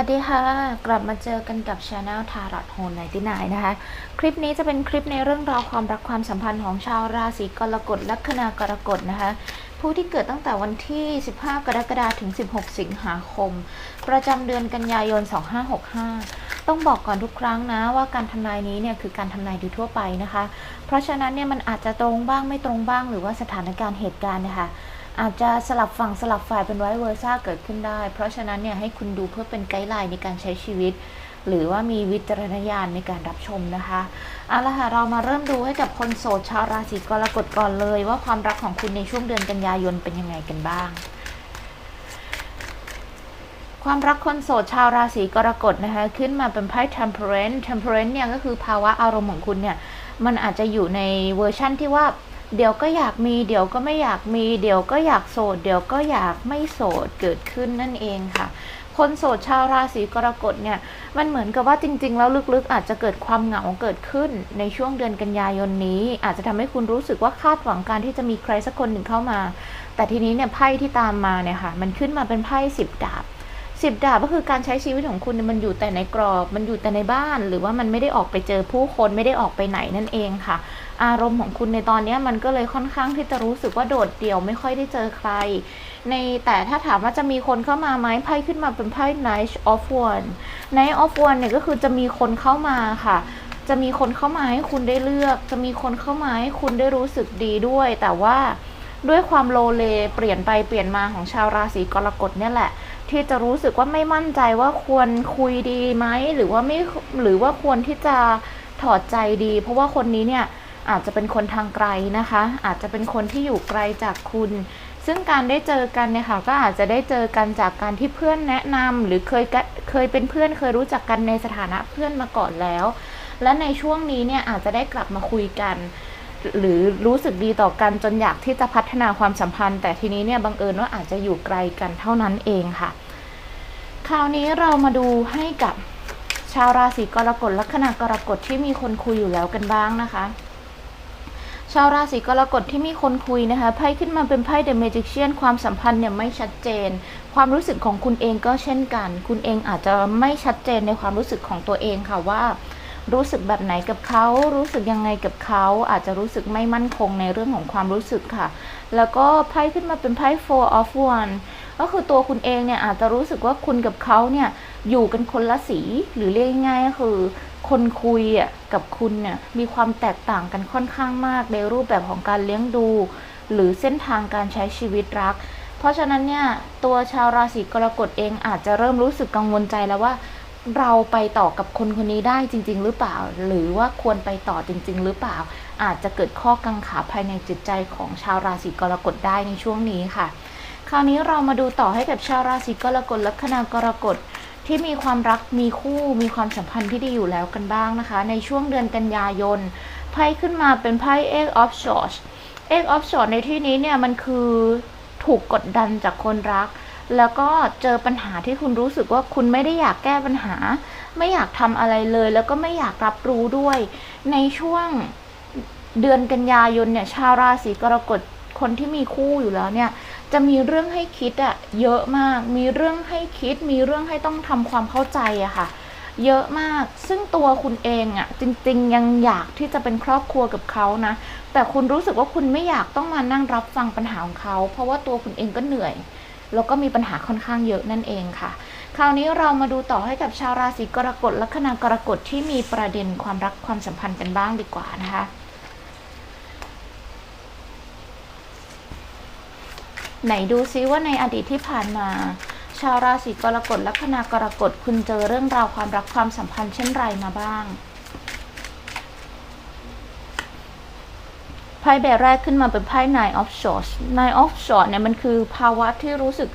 วัสดีค่ะ กลับมาเจอกันกับ Channel Tarot h o l 99นะคะ คลิปนี้จะเป็นคลิปในเรื่องราวความรักความสัมพันธ์ของชาวราศีกรกฎลัคนากรกฎนะคะ ผู้ที่เกิดตั้งแต่วันที่ 15 กรกฎาคมถึง 16 สิงหาคม ประจำเดือนกันยายน 2565 ต้องบอกก่อนทุกครั้งนะว่าการทำนายนี้เนี่ยคือการทำนายโดยทั่วไปนะคะ เพราะฉะนั้นเนี่ยมันอาจจะตรงบ้างไม่ตรงบ้างหรือว่าสถานการณ์เหตุการณ์นะคะ อาจจะสลับฝั่งสลับฝ่ายเป็นไวเวอร์ซ่าเกิดขึ้นได้ เพราะฉะนั้นเนี่ยให้คุณดูเพื่อเป็นไกด์ไลน์ในการใช้ชีวิต หรือว่ามีวิจารณญาณในการรับชมนะคะเอาละค่ะเรามาเริ่มดูให้กับคนโสดชาวราศีกรกฎก่อนเลย ว่าความรักของคุณในช่วงเดือนกันยายนเป็นยังไงกันบ้างความรักคนโสดชาวราศีกรกฎนะคะขึ้นมาเป็นไพ่ temperance temperance เนี่ยก็คือภาวะอารมณ์ของคุณเนี่ยมันอาจจะอยู่ในเวอร์ชั่นที่ว่า เดี๋ยวก็อยากมี เดี๋ยวก็ไม่อยากมี เดี๋ยวก็อยากโสด เดี๋ยวก็อยากไม่โสดเกิดขึ้นนั่นเองค่ะ คนโสดชาวราศีกรกฎเนี่ย มันเหมือนกับว่าจริง ๆ แล้วลึกๆ อาจจะเกิดความเหงาเกิดขึ้นในช่วงเดือนกันยายนนี้ อาจจะทำให้คุณรู้สึกว่าคาดหวังการที่จะมีใครสักคนหนึ่งเข้ามา แต่ทีนี้เนี่ยไพ่ที่ตามมาเนี่ยค่ะ มันขึ้นมาเป็นไพ่สิบดาบสิบดาบก็คือการใช้ชีวิตของคุณมันอยู่แต่ในกรอบ มันอยู่แต่ในบ้าน หรือว่ามันไม่ได้ออกไปเจอผู้คนไม่ได้ออกไปไหนนั่นเองค่ะ อารมณ์ของคุณในตอนนี้มันก็เลยค่อนข้างที่จะรู้สึกว่าโดดเดี่ยวไม่ค่อยได้เจอใคร ในแต่ถ้าถามว่าจะมีคนเข้ามาไหมไพ่ขึ้นมาเป็นไพ่ Knight of One Knight of One เนี่ยก็คือจะมีคนเข้ามาค่ะ จะมีคนเข้ามาให้คุณได้เลือก จะมีคนเข้ามาให้คุณได้รู้สึกดีด้วย แต่ว่าด้วยความโลเลเปลี่ยนไปเปลี่ยนมาของชาวราศีกรกฎเนี่ยแหละ ที่จะรู้สึกว่าไม่มั่นใจว่าควรคุยดีไหมหรือว่าไม่หรือว่าควรที่จะถอดใจดี เพราะว่าคนนี้เนี่ย อาจจะเป็นคนทางไกลนะคะ อาจจะเป็นคนที่อยู่ไกลจากคุณ ซึ่งการได้เจอกันเนี่ยค่ะก็อาจจะได้เจอกันจากการที่เพื่อนแนะนำหรือเคยเคยเป็นเพื่อนเคยรู้จักกันในสถานะเพื่อนมาก่อนแล้ว และในช่วงนี้เนี่ยอาจจะได้กลับมาคุยกันหรือรู้สึกดีต่อกันจนอยากที่จะพัฒนาความสัมพันธ์ แต่ทีนี้เนี่ยบังเอิญว่าอาจจะอยู่ไกลกันเท่านั้นเองค่ะ คราวนี้เรามาดูให้กับชาวราศีกรกฎลัคนากรกฎที่มีคนคุยอยู่แล้วกันบ้างนะคะ ชาวราศีกรกฎที่มีคนคุยนะคะไพ่ขึ้นมาเป็นไพ่ The Magician ความสัมพันธ์เนี่ยไม่ชัดเจน ความรู้สึกของคุณเองก็เช่นกัน คุณเองอาจจะไม่ชัดเจนในความรู้สึกของตัวเองค่ะว่า รู้สึกแบบไหนกับเขา รู้สึกยังไงกับเขา อาจจะรู้สึกไม่มั่นคงในเรื่องของความรู้สึกค่ะ แล้วก็ไพ่ขึ้นมาเป็นไพ่ four of one ก็คือตัวคุณเองเนี่ยอาจจะรู้สึกว่าคุณกับเขาเนี่ยอยู่กันคนละสีหรือเรียกง่ายๆก็คือ คนคุยอะกับคุณเนี่ยมีความแตกต่างกันค่อนข้างมากในรูปแบบของการเลี้ยงดู หรือเส้นทางการใช้ชีวิตรัก เพราะฉะนั้นเนี่ยตัวชาวราศีกรกฎเองอาจจะเริ่มรู้สึกกังวลใจแล้วว่า เราไปต่อกับคนคนนี้ได้จริง ๆ หรือเปล่า หรือว่าควรไปต่อจริง ๆ หรือเปล่า อาจจะเกิดข้อกังขาภายในจิตใจของชาวราศีกรกฎได้ในช่วงนี้ค่ะ คราวนี้เรามาดูต่อให้กับชาวราศีกรกฎลัคนากรกฎ ที่มีความรักมีคู่มีความสัมพันธ์ที่ดีอยู่แล้วกันบ้างนะคะ ในช่วงเดือนกันยายนไพ่ขึ้นมาเป็นไพ่ Eight of Swords Eight of Swords ในที่นี้เนี่ยมันคือถูกกดดันจากคนรัก แล้วก็เจอปัญหาที่คุณรู้สึกว่าคุณไม่ได้อยากแก้ปัญหา ไม่อยากทำอะไรเลย แล้วก็ไม่อยากรับรู้ด้วย ในช่วงเดือนกันยายนเนี่ยชาวราศีกรกฎคนที่มีคู่อยู่แล้วเนี่ย จะมีเรื่องให้คิดอะเยอะมาก มีเรื่องให้คิด มีเรื่องให้ต้องทำความเข้าใจอะค่ะ เยอะมาก ซึ่งตัวคุณเองอะจริง ๆ ยังอยากที่จะเป็นครอบครัวกับเขานะ แต่คุณรู้สึกว่าคุณไม่อยากต้องมานั่งรับฟังปัญหาของเขา เพราะว่าตัวคุณเองก็เหนื่อย แล้วก็มีปัญหาค่อนข้างเยอะนั่นเองค่ะ คราวนี้เรามาดูต่อให้กับชาวราศีกรกฎลัคนากรกฎที่มีประเด็นความรักความสัมพันธ์กันบ้างดีกว่านะคะ ไหนดูซิว่าในอดีตที่ผ่านมา ชาวราศีกรกฎลัคนากรกฎคุณเจอเรื่องราวความรักความสัมพันธ์เช่นไรมาบ้างไพ่ใบแรกขึ้นมาเป็นไพ่ Nine of Swords Nine of Swords เนี่ยมันคือภาวะที่รู้สึก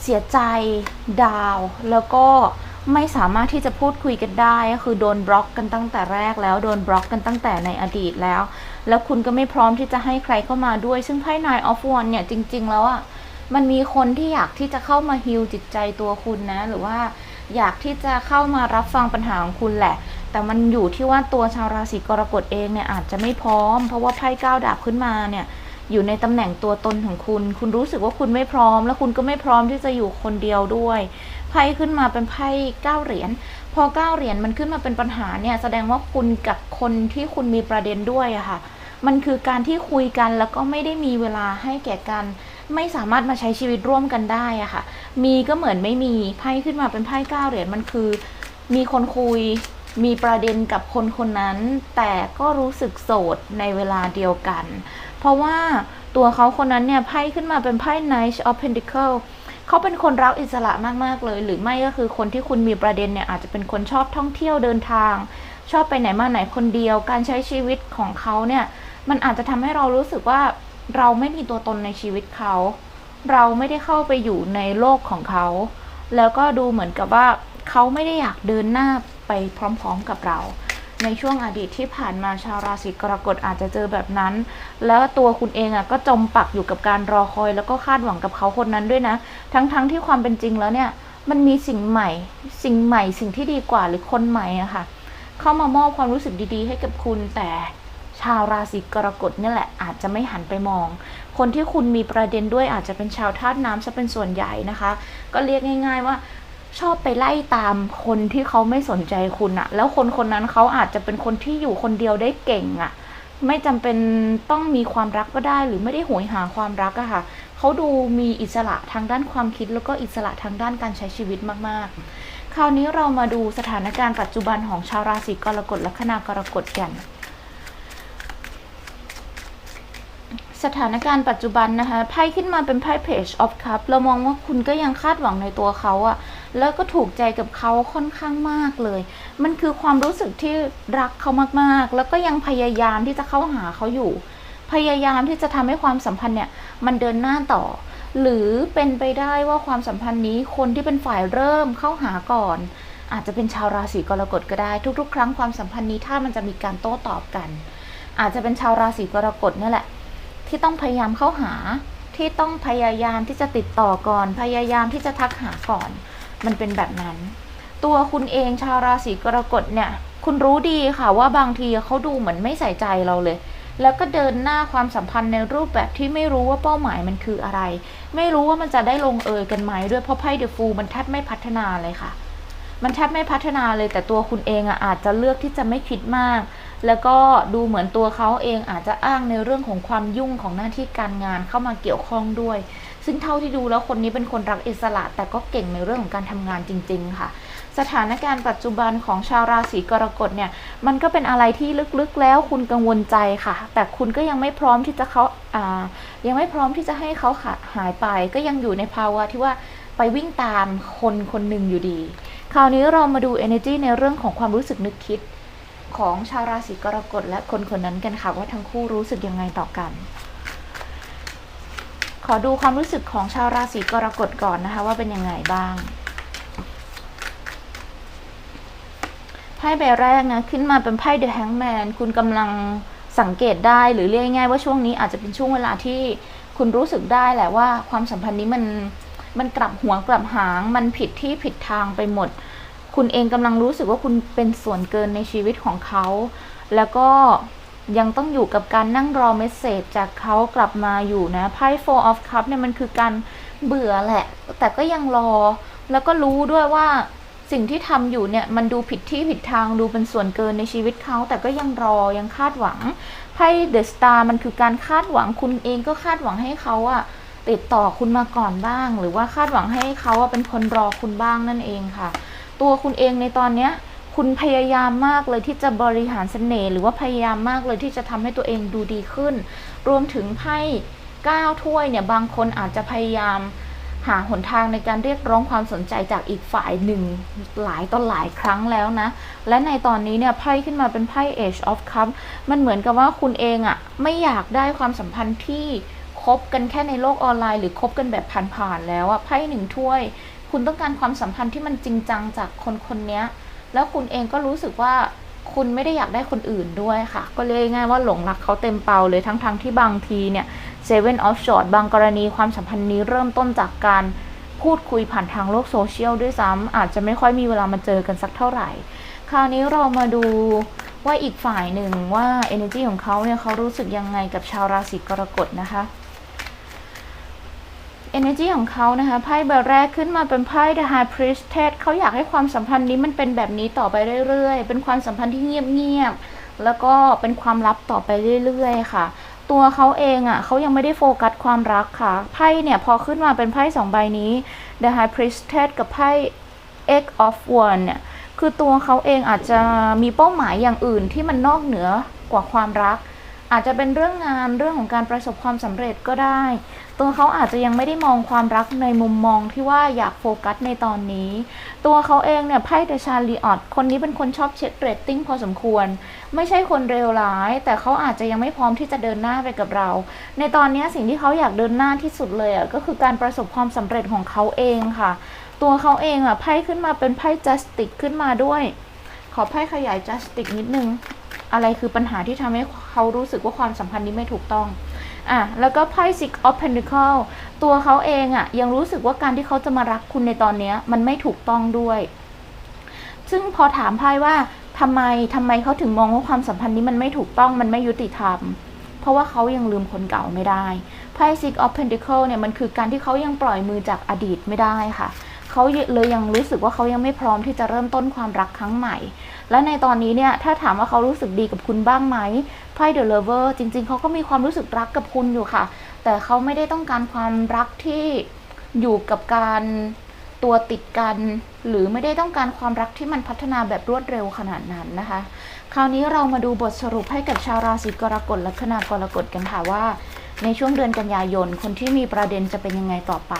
เสียใจดาว แล้วก็ไม่สามารถที่จะพูดคุยกันได้ก็คือโดนบล็อกกันตั้งแต่แรกแล้วโดนบล็อกกันตั้งแต่ในอดีตแล้ว แล้วคุณก็ไม่พร้อมที่จะให้ใครเข้ามาด้วย ซึ่งไพ่ Nine of Wands เนี่ยจริง ๆ แล้วอะมันมีคนที่อยากที่จะเข้ามาฮิลจิตใจตัวคุณนะ หรือว่าอยากที่จะเข้ามารับฟังปัญหาของคุณแหละ แต่มันอยู่ที่ว่าตัวชาวราศีกรกฎเองเนี่ยอาจจะไม่พร้อม เพราะว่าไพ่ก้าวดาบขึ้นมาเนี่ยอยู่ในตำแหน่งตัวตนของคุณ คุณรู้สึกว่าคุณไม่พร้อม แล้วคุณก็ไม่พร้อมที่จะอยู่คนเดียวด้วยไพ่ขึ้นมาเป็นไพ่เก้าเหรียญพอเก้าเหรียญมันขึ้นมาเป็นปัญหาเนี่ยแสดงว่าคุณกับคนที่คุณมีประเด็นด้วยอะค่ะ มันคือการที่คุยกันแล้วก็ไม่ได้มีเวลาให้แก่กัน ไม่สามารถมาใช้ชีวิตร่วมกันได้อะค่ะ มีก็เหมือนไม่มีไพ่ขึ้นมาเป็นไพ่เก้าเหรียญมันคือ มีคนคุย มีประเด็นกับคนคนนั้น แต่ก็รู้สึกโสดในเวลาเดียวกัน เพราะว่าตัวเขาคนนั้นเนี่ยไพ่ขึ้นมาเป็นไพ่ Knight of Pentacle เขาเป็นคนรักอิสระมากๆเลย หรือไม่ก็คือคนที่คุณมีประเด็นเนี่ยอาจจะเป็นคนชอบท่องเที่ยวเดินทาง ชอบไปไหนมาไหนคนเดียว การใช้ชีวิตของเขาเนี่ย มันอาจจะทำให้เรารู้สึกว่าเราไม่มีตัวตนในชีวิตเขา เราไม่ได้เข้าไปอยู่ในโลกของเขา แล้วก็ดูเหมือนกับว่าเขาไม่ได้อยากเดินหน้าไปพร้อม ๆกับเรา ในช่วงอดีตที่ผ่านมาชาวราศีกรกฎอาจจะเจอแบบนั้น แล้วตัวคุณเองอะก็จมปักอยู่กับการรอคอย แล้วก็คาดหวังกับเขาคนนั้นด้วยนะ ทั้งๆทที่ความเป็นจริงแล้วเนี่ยมันมีสิ่งใหม่ สิ่งใหม่ สิ่งที่ดีกว่าหรือคนใหม่อะค่ะ เข้ามามอบความรู้สึกดีๆ ให้กับคุณแต่ ชาวราศีกรกฎนี่แหละอาจจะไม่หันไปมอง คนที่คุณมีประเด็นด้วยอาจจะเป็นชาวธาตุน้ำซะเป็นส่วนใหญ่นะคะ ก็เรียกง่าย ๆว่าชอบไปไล่ตามคนที่เขาไม่สนใจคุณอะแล้วคนคนนั้นเขาอาจจะเป็นคนที่อยู่คนเดียวได้เก่งอะไม่จำเป็นต้องมีความรักก็ได้ หรือไม่ได้โหยหาความรักอะค่ะเขาดูมีอิสระทางด้านความคิด แล้วก็อิสระทางด้านการใช้ชีวิตมากๆ คราวนี้เรามาดูสถานการณ์ปัจจุบันของชาวราศีกรกฎและคณากรกฎกัน สถานการณ์ปัจจุบันนะคะไพ่ขึ้นมาเป็นไพ่ Page of Cup เรามองว่าคุณก็ยังคาดหวังในตัวเขาอะแล้วก็ถูกใจกับเขาค่อนข้างมากเลย มันคือความรู้สึกที่รักเขามากๆ แล้วก็ยังพยายามที่จะเข้าหาเขาอยู่ พยายามที่จะทำให้ความสัมพันธ์เนี่ยมันเดินหน้าต่อ หรือเป็นไปได้ว่าความสัมพันธ์นี้คนที่เป็นฝ่ายเริ่มเข้าหาก่อน อาจจะเป็นชาวราศีกรกฎก็ได้ ทุก ๆ ครั้งความสัมพันธ์นี้ถ้ามันจะมีการโต้ตอบกัน อาจจะเป็นชาวราศีกรกฎนี่แหละ ที่ต้องพยายามเข้าหา ที่ต้องพยายามที่จะติดต่อก่อน พยายามที่จะทักหาก่อน มันเป็นแบบนั้น ตัวคุณเองชาวราศีกรกฎเนี่ย คุณรู้ดีค่ะว่าบางทีเขาดูเหมือนไม่ใส่ใจเราเลย แล้วก็เดินหน้าความสัมพันธ์ในรูปแบบที่ไม่รู้ว่าเป้าหมายมันคืออะไร ไม่รู้ว่ามันจะได้ลงเอยกันไหมด้วยเพราะไพ่เดอะฟูมันแทบไม่พัฒนาเลยค่ะมันแทบไม่พัฒนาเลยแต่ตัวคุณเองอะอาจจะเลือกที่จะไม่คิดมาก แล้วก็ดูเหมือนตัวเขาเองอาจจะอ้างในเรื่องของความยุ่งของหน้าที่การงานเข้ามาเกี่ยวข้องด้วย ซึ่งเท่าที่ดูแล้วคนนี้เป็นคนรักอิสระ แต่ก็เก่งในเรื่องของการทำงานจริง ๆ ค่ะ สถานการณ์ปัจจุบันของชาวราศีกรกฎเนี่ย มันก็เป็นอะไรที่ลึกๆแล้วคุณกังวลใจค่ะ แต่คุณก็ยังไม่พร้อมที่จะเขาอ่ายังไม่พร้อมที่จะให้เขาขาหายไป ก็ยังอยู่ในภาวะที่ว่าไปวิ่งตามคนคนหนึ่งอยู่ดี คราวนี้เรามาดู energy ในเรื่องของความรู้สึกนึกคิด ของชาวราศีกรกฎและคนคนนั้นกันค่ะ ว่าทั้งคู่รู้สึกยังไงต่อกัน ขอดูความรู้สึกของชาวราศีกรกฎก่อนนะคะ ว่าเป็นยังไงบ้างไพ่ใบแรกนะขึ้นมาเป็นไพ่ The Hangman คุณกำลังสังเกตได้หรือเรียกง่ายว่าช่วงนี้อาจจะเป็นช่วงเวลาที่คุณรู้สึกได้แหละว่าความสัมพันธ์นี้มันมันกลับหัวกลับหางมันผิดที่ผิดทางไปหมด คุณเองกำลังรู้สึกว่าคุณเป็นส่วนเกินในชีวิตของเขา แล้วก็ยังต้องอยู่กับการนั่งรอเมสเซจจากเขากลับมาอยู่นะไพ่ Four of Cups เนี่ยมันคือการเบื่อแหละ แต่ก็ยังรอ แล้วก็รู้ด้วยว่าสิ่งที่ทำอยู่เนี่ยมันดูผิดที่ผิดทางดูเป็นส่วนเกินในชีวิตเขา แต่ก็ยังรอยังคาดหวังไพ่เดอะสตาร์มันคือการคาดหวังคุณเองก็คาดหวังให้เขาอะติดต่อคุณมาก่อนบ้าง หรือว่าคาดหวังให้เขาเป็นคนรอคุณบ้างนั่นเองค่ะ ตัวคุณเองในตอนเนี้ยคุณพยายามมากเลยที่จะบริหารเสน่ห์หรือว่าพยายามมากเลยที่จะทำให้ตัวเองดูดีขึ้น รวมถึงไพ่ก้าวถ้วยเนี่ยบางคนอาจจะพยายามหาหนทางในการเรียกร้องความสนใจจากอีกฝ่ายหนึ่งหลายต่อหลายครั้งแล้วนะ และในตอนนี้เนี่ยไพ่ขึ้นมาเป็นไพ่ Age of Cup มันเหมือนกับว่าคุณเองอะไม่อยากได้ความสัมพันธ์ที่คบกันแค่ในโลกออนไลน์หรือคบกันแบบผ่านๆแล้วอะไพ่หนึ่งถ้วย คุณต้องการความสัมพันธ์ที่มันจริงจังจากคนคนนี้แล้วคุณเองก็รู้สึกว่าคุณไม่ได้อยากได้คนอื่นด้วยค่ะ ก็เลยง่ายว่าหลงรักเขาเต็มเปาเลยทั้งๆทที่บางทีเนี่ยเซเว่นออฟชอตบางกรณีความสัมพันธ์นี้เริ่มต้นจากการพูดคุยผ่านทางโลกโซเชียลด้วยซ้ำอาจจะไม่ค่อยมีเวลามาเจอกันสักเท่าไหร่ คราวนี้เรามาดูว่าอีกฝ่ายหนึ่งว่า energy ของเขาเนี่ยเขารู้สึกยังไงกับชาวราศีกรกฎนะคะ energy ของเขานะคะไพ่ใบแรกขึ้นมาเป็นไพ่ the high priestess เขาอยากให้ความสัมพันธ์นี้มันเป็นแบบนี้ต่อไปเรื่อยๆ เป็นความสัมพันธ์ที่เงียบๆแล้วก็เป็นความลับต่อไปเรื่อยๆ ค่ะ ตัวเขาเองอะ่ะเขายังไม่ได้โฟกัสความรักค่ะไพ่เนี่ยพอขึ้นมาเป็นไพ่สองใบนี้ the high priestess กับไพ่ X of Wands เนี่ยคือตัวเขาเองอาจจะมีเป้าหมายอย่างอื่นที่มันนอกเหนือกว่าความรัก อาจจะเป็นเรื่องงานเรื่องของการประสบความสำเร็จก็ได้ ตัวเขาอาจจะยังไม่ได้มองความรักในมุมมองที่ว่าอยากโฟกัสในตอนนี้ ตัวเขาเองเนี่ยไพ่เดชาลีออดคนนี้เป็นคนชอบเช็คเรตติ้งพอสมควร ไม่ใช่คนเลวร้าย แต่เขาอาจจะยังไม่พร้อมที่จะเดินหน้าไปกับเรา ในตอนนี้สิ่งที่เขาอยากเดินหน้าที่สุดเลยอะก็คือการประสบความสำเร็จของเขาเองค่ะ ตัวเขาเองอะไพ่ขึ้นมาเป็นไพ่จัสติกขึ้นมาด้วย ขอไพ่ขยายจัสติกนิดนึง อะไรคือปัญหาที่ทำให้เขารู้สึกว่าความสัมพันธ์นี้ไม่ถูกต้องอะแล้วก็ไพ่ six of pentacle ตัวเขาเองอะ่ะยังรู้สึกว่าการที่เขาจะมารักคุณในตอนนี้มันไม่ถูกต้องด้วย ซึ่งพอถามไพ่ว่าทำไมทำไมเขาถึงมองว่าความสัมพันธ์นี้มันไม่ถูกต้องมันไม่ยุติธรรม เพราะว่าเขายังลืมคนเก่าไม่ได้ไพ่ six of pentacle เนี่ยมันคือการที่เขายังปล่อยมือจากอดีตไม่ได้ค่ะ เขาเลยยังรู้สึกว่าเขายังไม่พร้อมที่จะเริ่มต้นความรักครั้งใหม่ และในตอนนี้เนี่ยถ้าถามว่าเขารู้สึกดีกับคุณบ้างไหมไพ่ The Lover จริง ๆเขาก็มีความรู้สึกรักกับคุณอยู่ค่ะ แต่เขาไม่ได้ต้องการความรักที่อยู่กับการตัวติดกัน หรือไม่ได้ต้องการความรักที่มันพัฒนาแบบรวดเร็วขนาดนั้นนะคะ คราวนี้เรามาดูบทสรุปให้กับชาวราศีกรกฎและคณากรกฎกันค่ะว่า ในช่วงเดือนกันยายนคนที่มีประเด็นจะเป็นยังไงต่อไป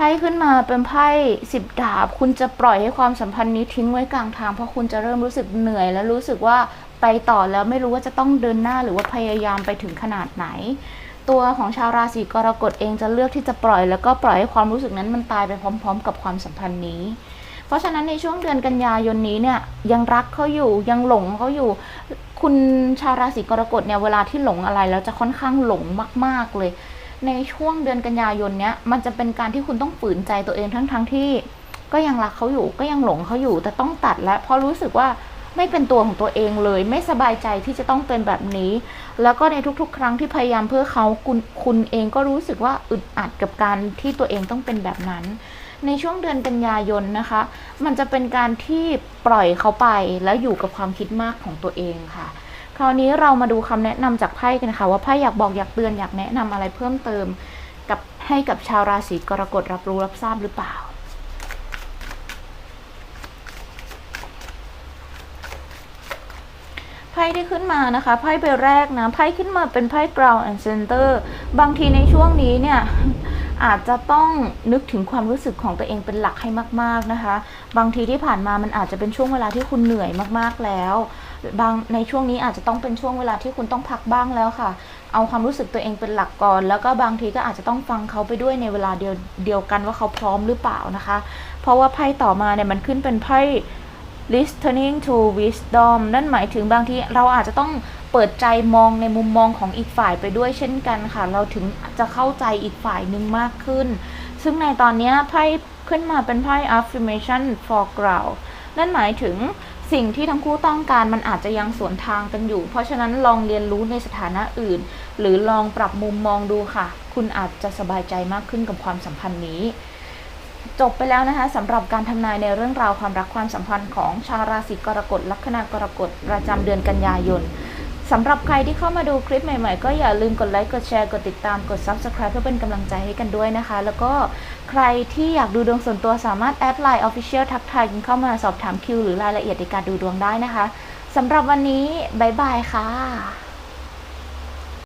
พ่ขึ้นมาเป็นไพ่สิบดาบ คุณจะปล่อยให้ความสัมพันธ์นี้ทิ้งไว้กลางทาง เพราะคุณจะเริ่มรู้สึกเหนื่อย และรู้สึกว่าไปต่อแล้วไม่รู้ว่าจะต้องเดินหน้าหรือว่าพยายามไปถึงขนาดไหน ตัวของชาวราศีกรกฎเองจะเลือกที่จะปล่อย แล้วก็ปล่อยให้ความรู้สึกนั้นมันตายไปพร้อม ๆ กับความสัมพันธ์นี้ เพราะฉะนั้นในช่วงเดือนกันยายนนี้เนี่ยยังรักเขาอยู่ยังหลงเขาอยู่ คุณชาวราศีกรกฎเนี่ยเวลาที่หลงอะไรแล้วจะค่อนข้างหลงมาก ๆเลย ในช่วงเดือนกันยายนเนี้ยมันจะเป็นการที่คุณต้องฝืนใจตัวเองทั้งๆทที่ ก็ยังรักเขาอยู่ก็ยังหลงเขาอยู่ แต่ต้องตัดแล้วเพราะรู้สึกว่าไม่เป็นตัวของตัวเองเลย ไม่สบายใจที่จะต้องเป็นแบบนี้ แล้วก็ในทุกๆ ครั้งที่พยายามเพื่อเขาคุณคุณเองก็รู้สึกว่าอึดอัดกับการที่ตัวเองต้องเป็นแบบนั้น ในช่วงเดือนกันยายนนะคะ มันจะเป็นการที่ปล่อยเขาไปแล้วอยู่กับความคิดมากของตัวเองค่ะ คราวนี้เรามาดูคำแนะนำจากไพ่กันค่ะ ว่าไพ่อยากบอกอยากเตือนอยากแนะนำอะไรเพิ่มเติมกับให้กับชาวราศีกรกฎรับรู้รับทราบหรือเปล่าไพ่ที่ขึ้นมานะคะไพ่ใบแรกนะไพ่ขึ้นมาเป็นไพ่ ground and center บางทีในช่วงนี้เนี่ยอาจจะต้องนึกถึงความรู้สึกของตัวเองเป็นหลักให้มาก ๆนะคะ บางทีที่ผ่านมามันอาจจะเป็นช่วงเวลาที่คุณเหนื่อยมากๆแล้ว บางในช่วงนี้อาจจะต้องเป็นช่วงเวลาที่คุณต้องพักบ้างแล้วค่ะ เอาความรู้สึกตัวเองเป็นหลักก่อน แล้วก็บางทีก็อาจจะต้องฟังเขาไปด้วยในเวลาเดียวเดียวกันว่าเขาพร้อมหรือเปล่านะคะ เพราะว่าไพ่ต่อมาเนี่ยมันขึ้นเป็นไพ่ listening to wisdom นั่นหมายถึงบางทีเราอาจจะต้องเปิดใจมองในมุมมองของอีกฝ่ายไปด้วยเช่นกันค่ะ เราถึงจะเข้าใจอีกฝ่ายหนึ่งมากขึ้น ซึ่งในตอนนี้ไพ่ขึ้นมาเป็นไพ่ affirmation for ground นั่นหมายถึง สิ่งที่ทั้งคู่ต้องการมันอาจจะยังสวนทางกันอยู่ เพราะฉะนั้นลองเรียนรู้ในสถานะอื่น หรือลองปรับมุมมองดูค่ะ คุณอาจจะสบายใจมากขึ้นกับความสัมพันธ์นี้ จบไปแล้วนะคะสำหรับการทำนายในเรื่องราวความรักความสัมพันธ์ของชาวราศีกรกฎลัคนากรกฎประจำเดือนกันยายน สำหรับใครที่เข้ามาดูคลิปใหม่ๆ ก็อย่าลืมกดไลค์ กดแชร์ กดติดตาม กด Subscribe เพื่อเป็นกำลังใจให้กันด้วยนะคะ แล้วก็ใครที่อยากดูดวงส่วนตัวสามารถแอดไลน์ Official ทักทายกันเข้ามาสอบถามคิวหรือรายละเอียดในการดูดวงได้นะคะสำหรับวันนี้ บ๊ายบายค่ะ